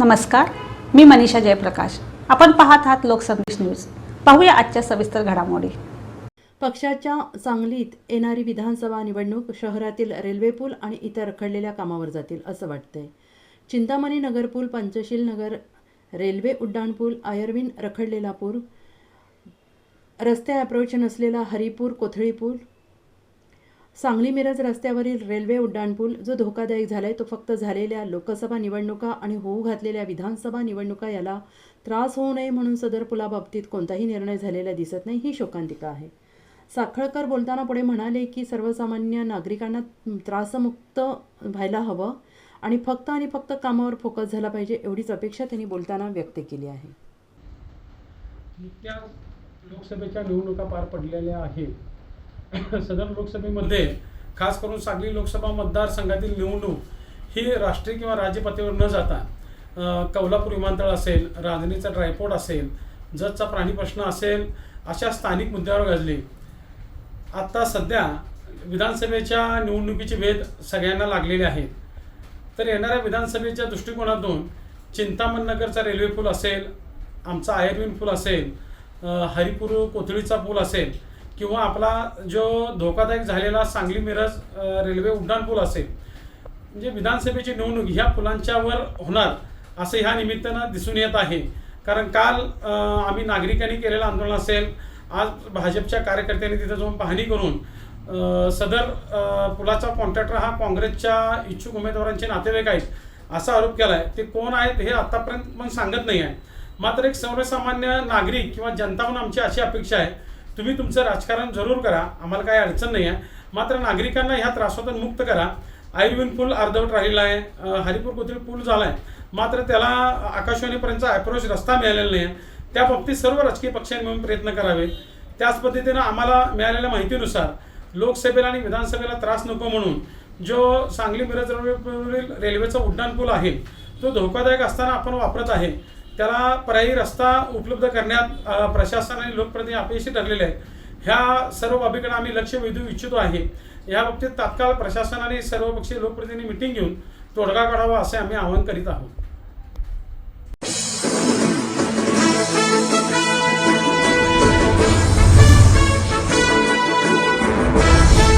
नमस्कार मी मनीषा जयप्रकाश. आपण पाहत आहात लोकसंदेश न्यूज. पाहूया आजच्या सविस्तर घडामोडी. पक्षाच्या सांगलीत येणारी विधानसभा निवडणूक शहरातील रेल्वे पूल आणि इतर रखडलेल्या कामावर जातील असं वाटतंय. चिंतामणी नगर पूल पंचशील नगर रेल्वे उड्डाण पूल आयर्विन रखडलेला पूल रस्ते अप्रोच नसलेला हरिपूर कोथळी पूल सांगली मिरज रस्त्यावरील रेल्वे उड्डाणपूल जो धोकादायक झालाय तो फक्त झालेल्या लोकसभा निवडणुका आणि होऊ घातलेल्या विधानसभा निवडणुका याला त्रास होऊ नये म्हणून सदर पुलाबाबतीत कोणताही निर्णय झालेला दिसत नाही ही शोकांतिका आहे. साखळकर बोलताना पुढे म्हणाले की सर्वसामान्य नागरिकांना त्रासमुक्त व्हायला हवं आणि फक्त आणि फक्त कामावर फोकस झाला पाहिजे एवढीच अपेक्षा त्यांनी बोलताना व्यक्त केली आहे. लोकसभेच्या निवडणुका पार पडलेल्या आहेत. सदर लोकसभेमध्ये खास करून सांगली लोकसभा मतदारसंघातील निवडणूक ही राष्ट्रीय किंवा राज्य पातळीवर न जाता अ, कौलापूर विमानतळ असेल राजनीचा ड्रायपोर्ट असेल जतचा प्राणी प्रश्न असेल अशा स्थानिक मुद्द्यावर गाजली. आत्ता सध्या विधानसभेच्या निवडणुकीचे भेद सगळ्यांना लागलेले आहेत तर येणाऱ्या विधानसभेच्या दृष्टिकोनातून चिंतामण नगरचा रेल्वे पूल असेल आमचा आयर्विन पूल असेल हरिपूर कोथळीचा पूल असेल किंवा आपला जो धोकादायक झालेला सांगली मिरज रेल्वे उड्डाणपूल असेल म्हणजे विधानसभेची निवडणूक ह्या पुलांच्यावर होणार असं ह्या निमित्तानं दिसून येत आहे. कारण काल आम्ही नागरिकांनी केलेलं आंदोलन असेल आज भाजपच्या कार्यकर्त्यांनी तिथं जाऊन पाहणी करून सदर पुलाचा कॉन्ट्रॅक्टर हा काँग्रेसच्या इच्छुक उमेदवारांचे नातेवाईक आहेत असा आरोप केला आहे ते कोण आहेत हे आत्तापर्यंत पण सांगत नाही आहे. मात्र एक सर्वसामान्य नागरिक किंवा जनता म्हणून आमची अशी अपेक्षा आहे तुम्ही तुमचं राजकारण जरूर करा. आम्हाला काही अडचण नाही आहे मात्र नागरिकांना ह्या त्रासातून मुक्त करा. आयुर्वेद पूल अर्धवट राहिलेला आहे. हरिपूर कोथळी पूल झाला आहे मात्र त्याला आकाशवाणीपर्यंतचा अप्रोच रस्ता मिळालेला नाही आहे त्या बाबतीत सर्व राजकीय पक्षांनी मिळून प्रयत्न करावे. त्याच पद्धतीनं आम्हाला मिळालेल्या माहितीनुसार लोकसभेला आणि विधानसभेला त्रास नको म्हणून जो सांगली मिरज रेल्वेवरील रेल्वेचा उड्डाण पूल आहे तो धोकादायक असताना आपण वापरत आहे. त्याला पर्यायी रस्ता उपलब्ध करण्यात प्रशासन आणि लोकप्रतिनिधी अपयशी ठरलेले आहेत. ह्या सर्व बाबीकडे आम्ही लक्ष वेधू इच्छितो आहे. या बाबतीत तात्काळ प्रशासन आणि सर्वपक्षीय लोकप्रतिनिधी मिटिंग घेऊन तोडगा काढावा असे आम्ही आवाहन करीत आहोत.